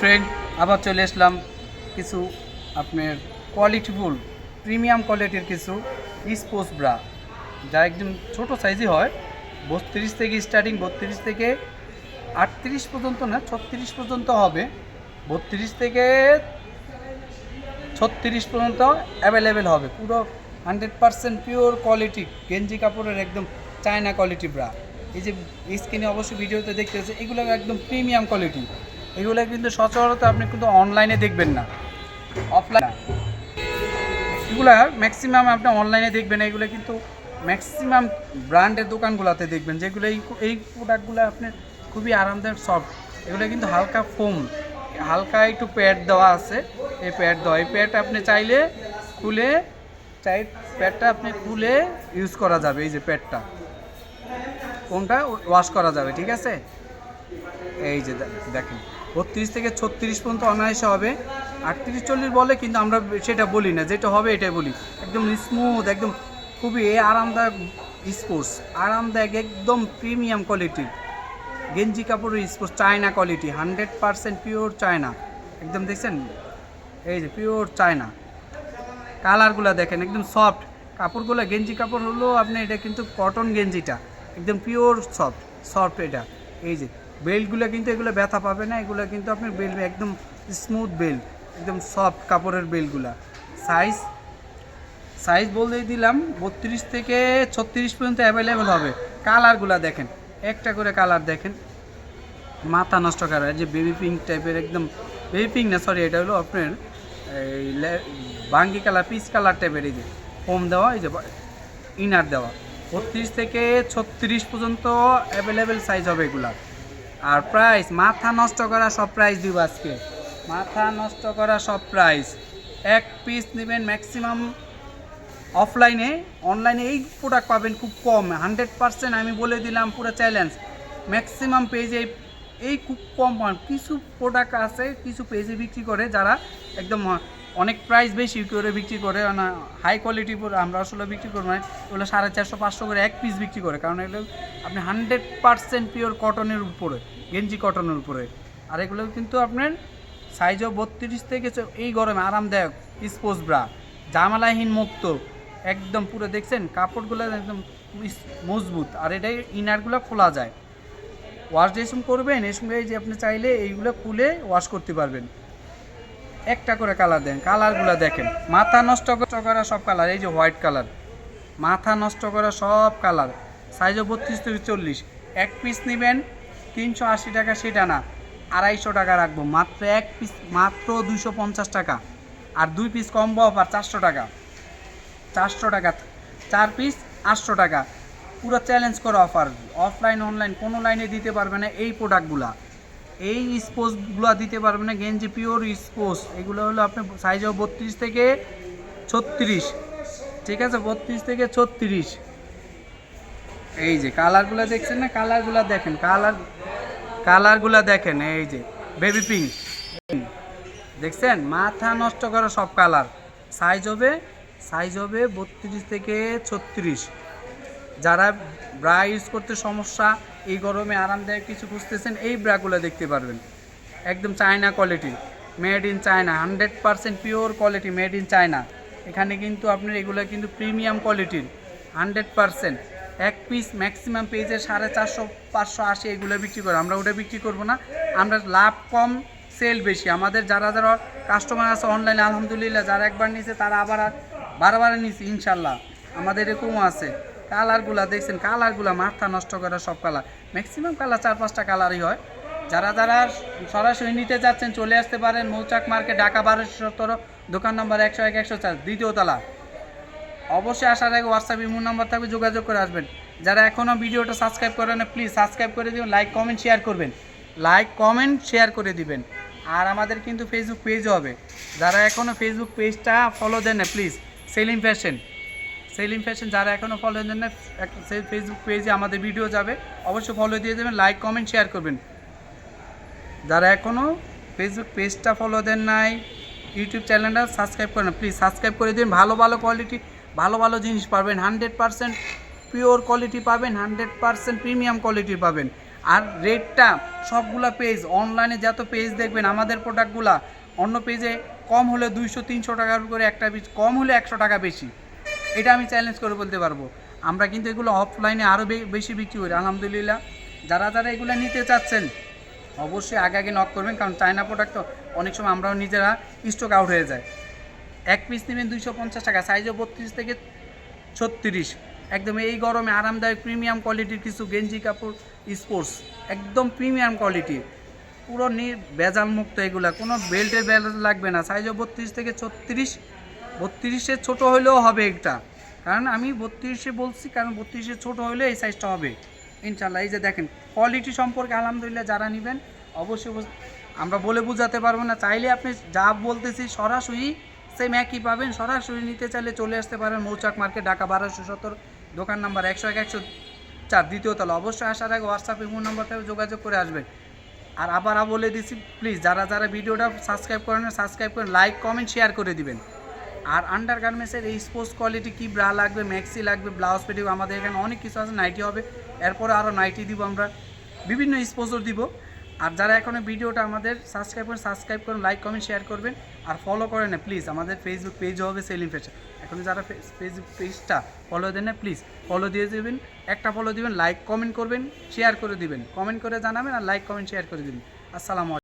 Friend আবার চলে আসলাম কিছু আপনার কোয়ালিটিফুল প্রিমিয়াম কোয়ালিটির কিছু স্পোর্টস ব্রা যা একদম ছোট সাইজই হয়, বত্রিশ থেকে স্টার্টিং বত্রিশ থেকে আটত্রিশ পর্যন্ত না, ছত্রিশ পর্যন্ত হবে। বত্রিশ থেকে ছত্রিশ পর্যন্ত অ্যাভেলেবেল হবে। পুরো হান্ড্রেড পার্সেন্ট পিওর কোয়ালিটি গেঞ্জি কাপড়ের একদম চায়না কোয়ালিটি ব্রা এই যে স্ক্রিনে অবশ্যই ভিডিওতে দেখতে এগুলো একদম প্রিমিয়াম কোয়ালিটি এগুলো কিন্তু সচরাচর আপনি কিন্তু অনলাইনে দেখবেন না। অফলাইন এগুলো ম্যাক্সিমাম আপনি অনলাইনে দেখবেন, এগুলো কিন্তু ম্যাক্সিমাম ব্র্যান্ডের দোকানগুলোতে দেখবেন, যেগুলো এই এই প্রোডাক্টগুলো আপনার খুবই আরামদায়ক সফট এগুলো কিন্তু হালকা ফোম হালকা একটু প্যাড দেওয়া আছে, এই প্যাড দেওয়া। এই প্যাড আপনি চাইলে খুলে, চাই প্যাডটা আপনি খুলে ইউজ করা যাবে, এই যে প্যাডটা কোনটা ওয়াশ করা যাবে, ঠিক আছে? এই যে দেখেন। বত্রিশ থেকে ছত্রিশ পর্যন্ত অনায়াসে হবে। আটত্রিশ, চল্লিশ বলে কিন্তু আমরা সেটা বলি না। যেটা হবে এটাই বলি। একদম স্মুথ একদম খুবই আরামদায়ক স্পোর্টস আরামদায়ক, একদম প্রিমিয়াম কোয়ালিটির গেঞ্জি কাপড়ের sports China quality hundred percent pure China একদম দেখছেন? এই যে পিওর চায়না কালারগুলো দেখেন, একদম সফট কাপড়গুলো, গেঞ্জি কাপড় হলো আপনি, এটা কিন্তু কটন গেঞ্জিটা। একদম পিওর সফট সফট এটা। এই যে বেল্টগুলো কিন্তু এগুলো ব্যথা পাবে না, এগুলো কিন্তু আপনার বেল্ট একদম স্মুথ বেল্ট, একদম সফট কাপড়ের বেল্টগুলা। সাইজ সাইজ বলতেই দিলাম, বত্রিশ থেকে ছত্রিশ পর্যন্ত অ্যাভেলেবেল হবে। কালারগুলো দেখেন, একটা করে কালার দেখেন। মাথা নষ্ট করা যে বেবি পিঙ্ক টাইপের একদম বেবি পিঙ্ক না সরি এটা হলো আপনার এই বাঙ্গি কালার পিচ কালার টাইপের এই যে ফোম দেওয়া, এই যে ইনার দেওয়া। বত্রিশ থেকে ছত্রিশ পর্যন্ত অ্যাভেলেবেল সাইজ হবে এগুলা। আর প্রাইস মাথা নষ্ট করা সব প্রাইস দিব আজকে। মাথা নষ্ট করা সব প্রাইস এক পিস নেবেন ম্যাক্সিমাম অফলাইনে অনলাইনে এই প্রোডাক্ট পাবেন খুব কম। হান্ড্রেড পার্সেন্ট আমি বলে দিলাম পুরো চ্যালেঞ্জ ম্যাক্সিমাম পেজে এই খুব কম কিছু প্রোডাক্ট আছে, কিছু পেজে বিক্রি করে যারা একদম অনেক প্রাইস বেশি করে বিক্রি করে হাই কোয়ালিটি আমরা আসলে বিক্রি করব না ওগুলো সাড়ে চারশো, পাঁচশো করে এক পিস বিক্রি করে, কারণ এগুলো আপনি হান্ড্রেড পারসেন্ট পিওর কটনের উপরে, গেঞ্জি কটনের উপরে। আর এগুলো কিন্তু আপনার সাইজও বত্রিশ থেকে এই গরমে আরামদায়ক স্পোর্টস ব্রা জামালাহীন মুক্ত, একদম পুরো দেখছেন, কাপড়গুলো একদম মজবুত, আর এটাই ইনারগুলো খোলা যায়। ওয়াশ যেসম করবেন, এই সঙ্গে যে আপনি চাইলে এইগুলো খুলে ওয়াশ করতে পারবেন। একটা করে কালার দেন, কালারগুলো দেখেন। মাথা নষ্ট করা সব কালার, এই যে হোয়াইট কালার। মাথা নষ্ট করা সব কালার। সাইজও বত্রিশ থেকে চল্লিশ। এক পিস নেবেন, তিনশো আশি টাকা সেটা না, আড়াইশো টাকা রাখব। মাত্র এক পিস মাত্র দুইশো পঞ্চাশ টাকা। আর দুই পিস কম্বো অফার চারশো টাকা। চারশো টাকা, চার পিস আটশো টাকা। পুরো চ্যালেঞ্জ করা অফার অফলাইন অনলাইন কোনো লাইনে দিতে পারবে না এই প্রোডাক্টগুলা এই স্পোর্টসগুলো দিতে পারবে না, গেঞ্জি, পিওর স্পোর্টস। এগুলো হলো আপনার হবে বত্রিশ থেকে ছত্রিশ। ঠিক আছে? বত্রিশ থেকে ছত্রিশ। এই যে কালারগুলো দেখছেন না? কালারগুলো দেখেন কালার কালারগুলো দেখেন, এই যে বেবি পিঙ্ক দেখছেন? মাথা নষ্ট করা সব কালার সাইজ হবে সাইজ হবে বত্রিশ থেকে ছত্রিশ। যারা ব্রা ইউজ করতে সমস্যা, এই গরমে আরামদায়ক কিছু খুঁজতেছেন, এই ব্রাগুলো দেখতে পারবেন। একদম China quality made in China hundred percent pure quality made in China. এখানে কিন্তু আপনার এগুলো কিন্তু প্রিমিয়াম কোয়ালিটির হান্ড্রেড পারসেন্ট এক পিস ম্যাক্সিমাম পেজে সাড়ে চারশো, পাঁচশো আশি, এগুলো বিক্রি করে। আমরা ওটা বিক্রি করব না। আমরা লাভ কম সেল বেশি। আমাদের যারা যারা কাস্টমার আছে অনলাইনে আলহামদুলিল্লাহ, যারা একবার নিছে, তারা আবার বারবার নিছে, ইনশাল্লাহ। আমাদের এরকমও আছে। কালারগুলা দেখছেন, কালারগুলা মাথা নষ্ট করা সব কালার। ম্যাক্সিমাম কালার চার, পাঁচটা কালারই হয়। যারা যারা সরাসরি নিতে যাচ্ছেন, চলে আসতে পারেন মৌচাক মার্কেট ঢাকা বারোশো সতেরো, দোকান নম্বর একশো এক, একশো চার, দ্বিতীয় তলা। অবশ্যই আসার আগে হোয়াটসঅ্যাপ ইমো নাম্বার থাকবে, যোগাযোগ করে আসবেন। যারা এখনও ভিডিওটা সাবস্ক্রাইব করে না প্লিজ সাবস্ক্রাইব করে দিবেন লাইক কমেন্ট শেয়ার করবেন। লাইক কমেন্ট শেয়ার করে দিবেন। আর আমাদের কিন্তু ফেসবুক পেজও হবে। যারা এখনও ফেসবুক পেজটা ফলো দেন না please Selim fashion Selim fashion যারা এখনও ফলো দেন না সেই ফেসবুক পেজে আমাদের ভিডিও যাবে। অবশ্যই ফলো দিয়ে দেবেন লাইক কমেন্ট শেয়ার করবেন। যারা এখনও ফেসবুক পেজটা ফলো দেন নাই ইউটিউব চ্যানেলটা সাবস্ক্রাইব করেন। প্লিজ সাবস্ক্রাইব করে দিন, ভালো ভালো কোয়ালিটি ভালো ভালো জিনিস পাবেন। হান্ড্রেড পারসেন্ট পিওর কোয়ালিটি পাবেন হান্ড্রেড পারসেন্ট প্রিমিয়াম কোয়ালিটি পাবেন। আর রেটটা সবগুলা পেজ অনলাইনে যত পেজ দেখবেন, আমাদের প্রোডাক্টগুলা অন্য পেজে কম হলে দুইশো, তিনশো টাকার করে একটা কম হলে একশো টাকা বেশি। এটা আমি চ্যালেঞ্জ করে বলতে পারব। আমরা কিন্তু এগুলো অফলাইনে আরও বেশি বিক্রি করি, আলহামদুলিল্লাহ। যারা যারা এগুলো নিতে চাচ্ছেন, অবশ্যই আগে আগে নক করবেন, কারণ চায়না প্রোডাক্ট তো অনেক সময় আমরাও নিজেরা স্টক আউট হয়ে যায়। এক পিস নেবেন দুইশো পঞ্চাশ টাকা সাইজও বত্রিশ থেকে ছত্রিশ। একদম এই গরমে আরামদায়ক প্রিমিয়াম কোয়ালিটির কিছু গেঞ্জি কাপড় স্পোর্টস একদম প্রিমিয়াম কোয়ালিটি পুরো নি বেজাল মুক্ত এগুলা, কোনো বেল্টের বেল্ট লাগবে না সাইজও বত্রিশ থেকে ছত্রিশ। বত্রিশে ছোট হলেও হবে এটা। কারণ আমি বত্রিশে বলছি, কারণ বত্রিশে ছোট হলেও এই সাইজটা হবে। ইনশাল্লাহ এই যে দেখেন কোয়ালিটি সম্পর্কে আলহামদুলিল্লাহ যারা নেবেন, অবশ্যই আমরা বলে বোঝাতে পারব না। চাইলে আপনি যা বলতেছি সরাসরি সেম একই পাবেন। সরাসরি নিতে চাইলে চলে আসতে পারেন মৌচাক মার্কেট, ঢাকা বারোশো সত্তর, দোকান নাম্বার একশো এক, একশো চার, দ্বিতীয় তলা। অবশ্যই আসার আগে হোয়াটসঅ্যাপে ফোন নাম্বারটা যোগাযোগ করে আসবেন। আর আবার বলে দিচ্ছি প্লিজ যারা যারা ভিডিওটা সাবস্ক্রাইব করেন সাবস্ক্রাইব করেন লাইক কমেন্ট শেয়ার করে দিবেন। আর আন্ডার গার্মেন্টসের এই স্পোর্টস কোয়ালিটি কী ব্রা লাগবে ম্যাক্সি লাগবে ব্লাউজ পেটিও আমাদের এখানে অনেক কিছু আছে নাইটি হবে। এরপরে আরও নাইটি দিব আমরা, বিভিন্ন স্পোর্টসও দিব। আর যারা এখনও ভিডিওটা আমাদের সাবস্ক্রাইব করেন সাবস্ক্রাইব করুন লাইক কমেন্ট শেয়ার করবেন। আর ফলো করেন না প্লিজ আমাদের ফেসবুক পেজও হবে সেলিং ফ্যাশন এখন যারা ফেসবুক পেজটা ফলো দেন না প্লিজ ফলো দিয়ে দেবেন। একটা ফলো দিবেন লাইক কমেন্ট করবেন শেয়ার করে দিবেন। কমেন্ট করে জানাবেন আর লাইক কমেন্ট শেয়ার করে দিবেন। আসসালামু